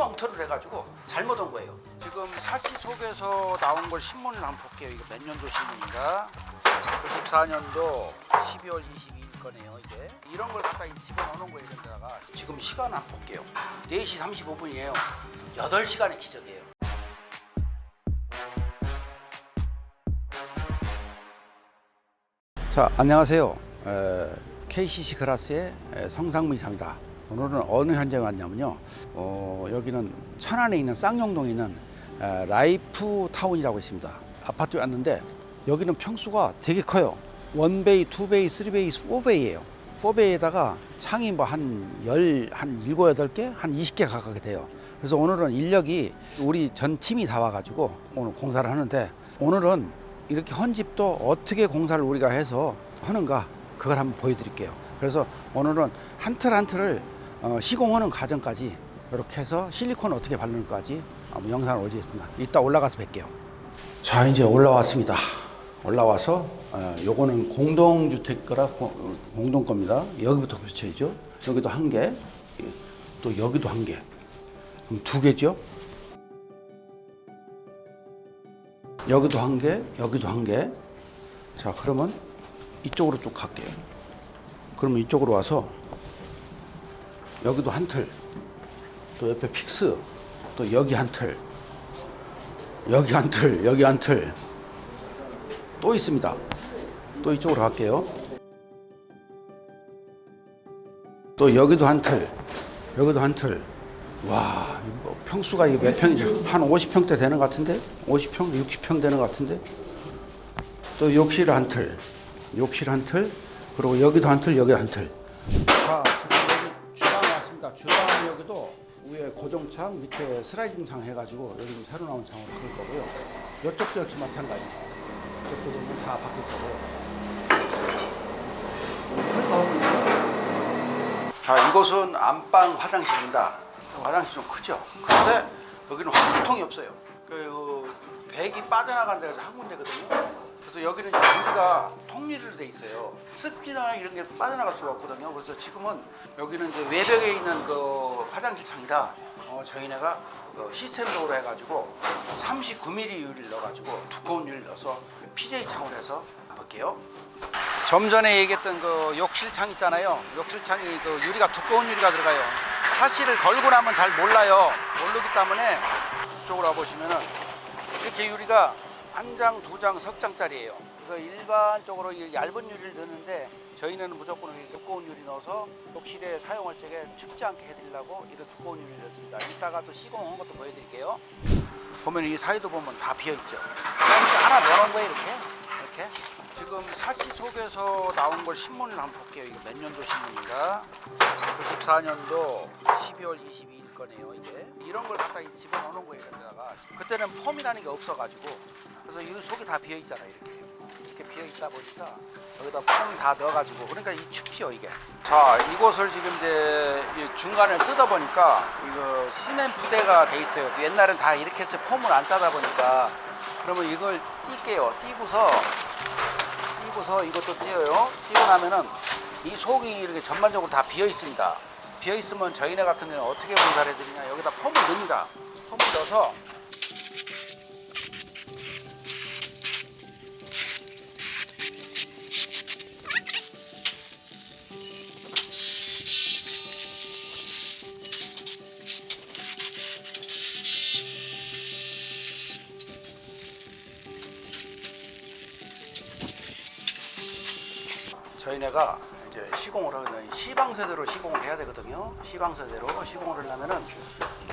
너무 엉터리를 해가지고 잘못 온 거예요. 지금 사시 속에서 나온 걸 신문을 한번 볼게요. 이거 몇 년도 신문인가? 94년도 12월 22일 거네요. 이게 이런 걸 갖다 집어넣는 거예요. 이런 데다가 지금 시간 한번 볼게요. 4시 35분이에요. 8시간의 기적이에요. 자, 안녕하세요. 에, KCC 그라스의 에, 성상무 이사입니다. 오늘은 어느 현장에 왔냐면요. 어, 여기는 천안에 있는 쌍용동에 있는 에, 라이프 타운이라고 있습니다. 아파트에 왔는데 여기는 평수가 되게 커요. 원베이, 투베이, 쓰리베이, 포베이예요. 포베이에다가 창이 뭐 한 열, 한 일곱, 여덟 개, 한 20개 가까이 돼요. 그래서 오늘은 인력이 우리 전 팀이 다 와가지고 오늘 공사를 하는데 오늘은 이렇게 헌집도 어떻게 공사를 우리가 해서 하는가 그걸 한번 보여드릴게요. 그래서 오늘은 한 틀 한 틀을 어, 시공하는 과정까지 이렇게 해서 실리콘 어떻게 바르는까지 영상을 올리겠습니다. 이따 올라가서 뵐게요. 자 이제 올라왔습니다. 올라와서 어, 요거는 공동주택 거라 고- 공동 겁니다. 여기부터 붙여야죠. 여기도 한 개, 또 여기도 한 개. 그럼 두 개죠. 여기도 한 개, 여기도 한 개. 자, 그러면 이쪽으로 쭉 갈게요. 그러면 이쪽으로 와서 여기도 한 틀, 또 옆에 픽스, 또 여기 한 틀, 여기 한 틀, 여기 한 틀, 또 있습니다. 또 이쪽으로 갈게요. 또 여기도 한 틀, 여기도 한 틀. 와, 이거 평수가 이게 몇 평이죠? 한 50평대 되는 것 같은데? 50평, 60평 되는 것 같은데? 또 욕실 한 틀, 욕실 한 틀, 그리고 여기도 한 틀, 여기 한 틀. 자, 고정창, 밑에 슬라이딩 창 해가지고 여기 좀 새로 나온 창으로 바꿀 거고요. 이쪽도 역시 마찬가지. 이쪽도 보면 다 바꿀 거고요. 자, 이곳은 안방 화장실입니다. 화장실 좀 크죠? 그런데 여기는 화통이 없어요. 그 백이 빠져나가는 데가 한 군데거든요. 그래서 여기는 유리가 통유리로 돼 있어요. 습기나 이런 게 빠져나갈 수가 없거든요. 그래서 지금은 여기는 이제 외벽에 있는 그 화장실 창이라 어, 저희네가 그 시스템적으로 해가지고 39mm 유리를 넣어가지고 두꺼운 유리를 넣어서 PJ 창으로 해서 볼게요. 좀 전에 얘기했던 그 욕실창 있잖아요. 욕실창이 그 유리가 두꺼운 유리가 들어가요. 사실을 걸고 나면 잘 몰라요. 모르기 때문에 이쪽으로 와보시면은 이렇게 유리가 한 장, 두 장, 석 장짜리예요. 그래서 일반적으로 이 얇은 유리를 넣는데 저희는 무조건 두꺼운 유리 넣어서 욕실에 사용할 적에 춥지 않게 해드리려고 이런 두꺼운 유리를 넣습니다. 이따가 또 시공한 것도 보여드릴게요. 보면 이 사이도 보면 다 비어 있죠. 하나 넣어놓은 거예요 이렇게 이렇게. 지금 사시 속에서 나온 걸 신문을 한번 볼게요. 이거 몇 년도 신문인가? 94년도 12월 22일 거네요. 이게 이런 걸 갖다 집어넣는 거예요. 이런데다가 그때는 폼이라는 게 없어가지고 그래서 이 속이 다 비어 있잖아 이렇게. 있다 보니까 여기다 폼다 넣어가지고 그러니까 이 춥지요 이게. 자 이곳을 지금 이제 이 중간을 뜯어 보니까 이거 시멘 부대가 돼 있어요. 옛날엔 다 이렇게 해서 폼을 안 따다 보니까 그러면 이걸 띄게요. 띄고서 띄고서 이것도 띄어요. 띄고 나면은 이 속이 이렇게 전반적으로 다 비어 있습니다. 비어 있으면 저희네 같은 경우는 어떻게 공사를 해드리냐 여기다 폼을 넣습니다. 폼을 넣어서 저희네가 이제 시공을 하면 시방세대로 시공을 해야 되거든요. 시방세대로 시공을 하려면은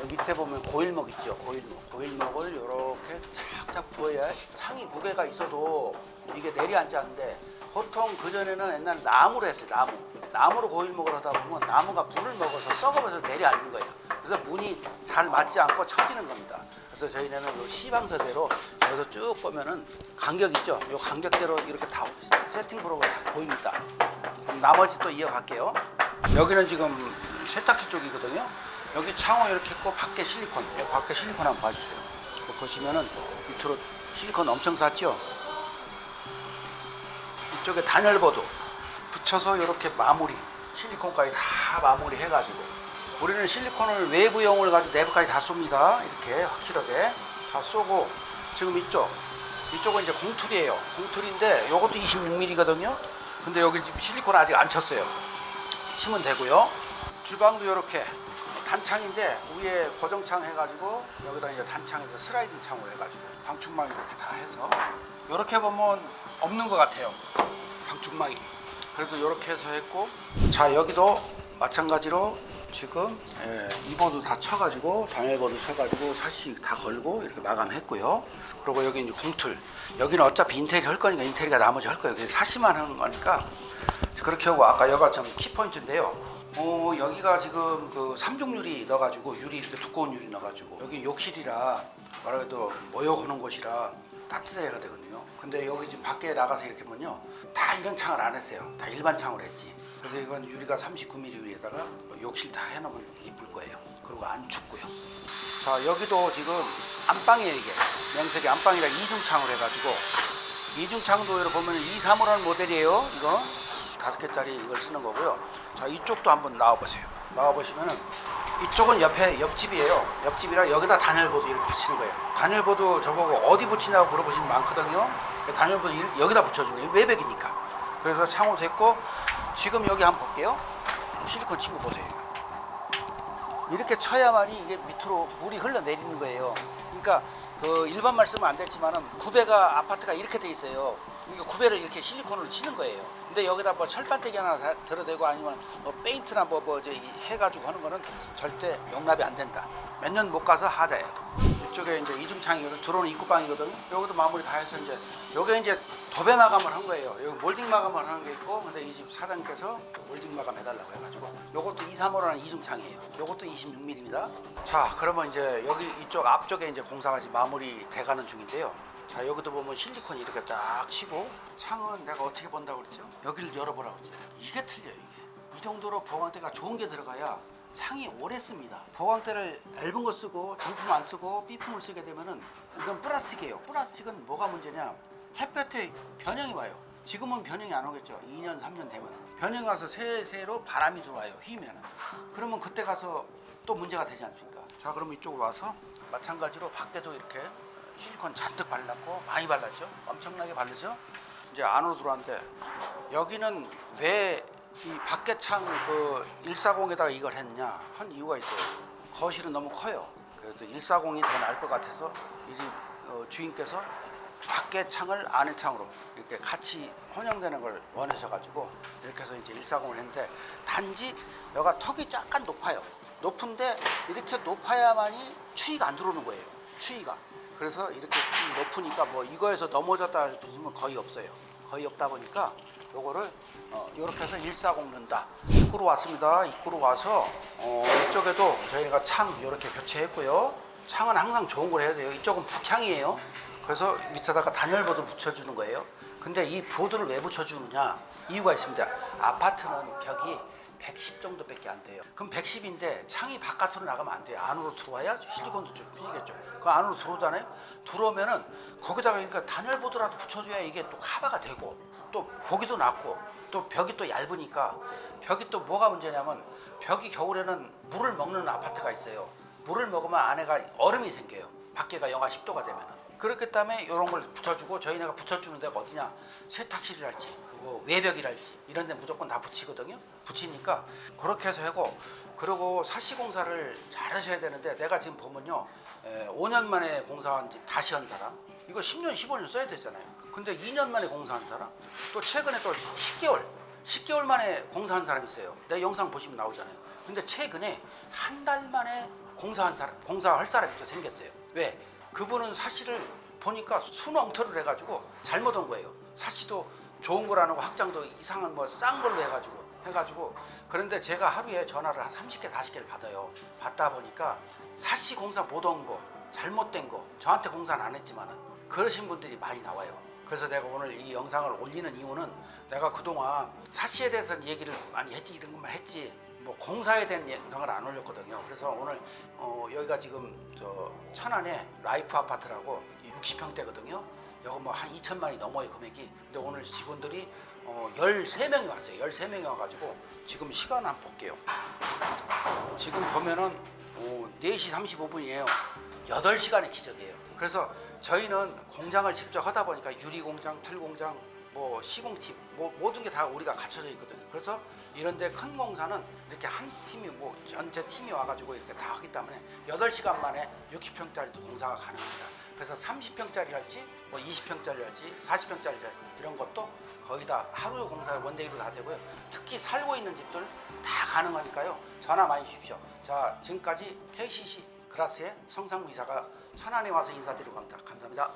여기 밑에 보면 고일목 있죠. 고일목. 고일목을 이렇게 착착 부어야 창이 무게가 있어도 이게 내려앉지 않는데 보통 그 전에는 옛날 나무로 했어요. 나무. 나무로 고일목을 하다 보면 나무가 물을 먹어서 썩어버려서 내려앉는 거예요. 그래서 문이 잘 맞지 않고 처지는 겁니다. 그래서 저희는 요 시방서대로 여기서 쭉 보면은 간격 있죠. 요 간격대로 이렇게 다 세팅부로 다 보입니다. 그럼 나머지 또 이어갈게요. 여기는 지금 세탁기 쪽이거든요. 여기 창호 이렇게 있고 밖에 실리콘. 여기 밖에 실리콘 한번 봐주세요. 여기 보시면은 밑으로 실리콘 엄청 쌌죠. 이쪽에 단열보도 붙여서 이렇게 마무리 실리콘까지 다 마무리 해가지고 우리는 실리콘을 외부용을 가지고 내부까지 다 쏩니다. 이렇게 확실하게 다 쏘고 지금 이쪽 이쪽은 이제 공툴이에요. 공툴인데 이것도 26mm거든요. 근데 여기 실리콘 아직 안 쳤어요. 치면 되고요. 주방도 이렇게 단창인데 위에 고정창 해가지고 여기다 이제 단창에서 슬라이딩 창으로 해가지고 방충망 이렇게 다 해서 이렇게 보면 없는 것 같아요. 방충망이. 그래서 이렇게 해서 했고 자 여기도 마찬가지로 지금 예, 이보도 다 쳐가지고 단열보도 쳐가지고 사시 다 걸고 이렇게 마감했고요. 그리고 여기 이제 궁틀 여기는 어차피 인테리어 할 거니까 인테리어가 나머지 할 거예요. 그래서 사시만 하는 거니까 그렇게 하고 아까 여기가 참 키포인트인데요. 어, 여기가 지금 그 삼중유리 넣어가지고 유리 이렇게 두꺼운 유리 넣어가지고 여기 욕실이라 말해도 모욕하는 곳이라 따뜻해야 되거든요. 근데 여기 지금 밖에 나가서 이렇게 보면요, 다 이런 창을 안 했어요. 다 일반 창으로 했지. 그래서 이건 유리가 39mm 유리에다가 욕실 다 해놓으면 이쁠 거예요. 그리고 안 춥고요. 자 여기도 지금 안방이에요 이게. 명색이 안방이라 이중창으로 해가지고. 이중창도 여기 보면 2, 3호라는 모델이에요 이거. 다섯 개짜리 이걸 쓰는 거고요. 자 이쪽도 한번 나와보세요. 나와보시면은 이쪽은 옆에 옆집이에요. 옆집이라 여기다 단열보도 이렇게 붙이는 거예요. 단열보도 저보고 어디 붙이냐고 물어보시는 분 많거든요. 단열보도 이- 여기다 붙여준 거예요. 외벽이니까. 그래서 창호 됐고 지금 여기 한번 볼게요 실리콘 친구 보세요 이렇게 쳐야만이 이게 밑으로 물이 흘러내리는 거예요. 그러니까 그 일반 말씀은 안 됐지만은 구배가 아파트가 이렇게 돼 있어요. 그러니까 구배를 이렇게 실리콘으로 치는 거예요. 근데 여기다 뭐 철판대기 하나 다- 들어대고 아니면 뭐 페인트나 뭐, 뭐 이제 해가지고 하는 거는 절대 용납이 안 된다. 몇 년 못 가서 하자예요. 이쪽에 이제 이중창이거든. 들어오는 입구방이거든. 여기도 마무리 다 해서 이제 여기 이제 도배 마감을 한 거예요. 여기 몰딩 마감을 하는 게 있고, 근데 이 집 사장님께서 몰딩 마감 해달라고 해가지고 요것도 2, 3호라는 이중창이에요. 요것도 26mm입니다. 자, 그러면 이제 여기 이쪽 앞쪽에 이제 공사가 지금 마무리 돼가는 중인데요. 자, 여기도 보면 실리콘이 이렇게 딱 치고 창은 내가 어떻게 본다고 그랬죠? 여기를 열어보라고 그랬죠. 이게 틀려요, 이게. 이 정도로 보강대가 좋은 게 들어가야 창이 오래 씁니다. 보강대를 얇은 거 쓰고 정품 안 쓰고 B품을 쓰게 되면은 이건 플라스틱이에요. 플라스틱은 뭐가 문제냐? 햇볕에 변형이 와요. 지금은 변형이 안 오겠죠. 2년, 3년 되면. 변형 와서 새새로 바람이 들어와요. 휘면은. 그러면 그때 가서 또 문제가 되지 않습니까? 자, 그럼 이쪽으로 와서 마찬가지로 밖에도 이렇게 실리콘 잔뜩 발랐고 많이 발랐죠. 엄청나게 바르죠. 이제 안으로 들어왔는데 여기는 왜 이 밖에 창그 140에다가 이걸 했냐 한 이유가 있어요. 거실은 너무 커요. 그래서 140이 더 나을 것 같아서 이집 어, 주인께서 밖에 창을 안에 창으로 이렇게 같이 혼용되는 걸 원하셔가지고 이렇게 해서 이제 140을 했는데 단지 여가 턱이 약간 높아요. 높은데 이렇게 높아야만이 추위가 안 들어오는 거예요. 추위가. 그래서 이렇게 좀 높으니까 뭐 이거에서 넘어졌다 싶으면 거의 없어요. 거의 없다 보니까 요거를 어, 이렇게 해서 140 넣는다. 입구로 왔습니다. 입구로 와서 어, 이쪽에도 저희가 창 이렇게 교체했고요. 창은 항상 좋은 걸 해야 돼요. 이쪽은 북향이에요. 그래서 밑에다가 단열보드 붙여주는 거예요. 근데 이 보드를 왜 붙여주느냐 이유가 있습니다. 아파트는 벽이 110 정도밖에 안 돼요. 그럼 110인데 창이 바깥으로 나가면 안 돼요. 안으로 들어와야 실리콘도 좀 피겠죠. 그 안으로 들어오잖아요. 들어오면은 거기다가 그러니까 단열보드라도 붙여줘야 이게 또 카바가 되고 또 보기도 낫고 또 벽이 또 얇으니까 벽이 또 뭐가 문제냐면 벽이 겨울에는 물을 먹는 아파트가 있어요. 물을 먹으면 안에가 얼음이 생겨요. 밖에가 영하 10도가 되면은. 그렇기 때문에 이런 걸 붙여주고 저희네가 붙여주는 데가 어디냐 세탁실이랄지 뭐 외벽이랄지 이런 데 무조건 다 붙이거든요. 붙이니까 그렇게 해서 하고 그리고 사시 공사를 잘 하셔야 되는데 내가 지금 보면요. 에, 5년 만에 공사한 집 다시 한 사람. 이거 10년 15년 써야 되잖아요. 근데 2년 만에 공사한 사람. 또 최근에 또 10개월 10개월 만에 공사한 사람 있어요. 내 영상 보시면 나오잖아요. 근데 최근에 한 달 만에 공사한 사람 공사할 사람이 또 생겼어요. 왜? 그분은 사실을 보니까 순엉터를 해가지고 잘못 온 거예요. 사시도 좋은 거라는 거 확장도 이상한 뭐 싼 걸로 해가지고 해가지고 그런데 제가 하루에 전화를 한 30개 40개를 받아요. 받다 보니까 사시 공사 못 온 거, 잘못된 거 저한테 공사는 안 했지만은 그러신 분들이 많이 나와요. 그래서 내가 오늘 이 영상을 올리는 이유는 내가 그동안 사시에 대해서 얘기를 많이 했지 이런 것만 했지 뭐 공사에 대한 영상을 안 올렸거든요. 그래서 오늘 어, 여기가 지금 저 천안에 라이프 아파트라고 60평대거든요. 여기 뭐한 2천만이 넘어요 금액이. 근데 오늘 직원들이 어, 13명이 왔어요. 13명이 와가지고 지금 시간 한번 볼게요. 지금 보면은 어, 4시 35분이에요. 8시간의 기적이에요. 그래서 저희는 공장을 직접 하다 보니까 유리 공장, 틀 공장, 뭐 시공팀, 뭐 모든 게 다 우리가 갖춰져 있거든요. 그래서 이런데 큰 공사는 이렇게 한 팀이 뭐 전체 팀이 와가지고 이렇게 다 하기 때문에 8시간 만에 60평짜리도 공사가 가능합니다. 그래서 30평짜리랄지 뭐 20평짜리랄지 40평짜리랄지 이런 것도 거의 다 하루 공사 원데이로 다 되고요. 특히 살고 있는 집들 다 가능하니까요. 전화 많이 주십시오. 자 지금까지 KCC 그라스의 성상무 이사가 천안에 와서 인사드리고 갑니다. 감사합니다.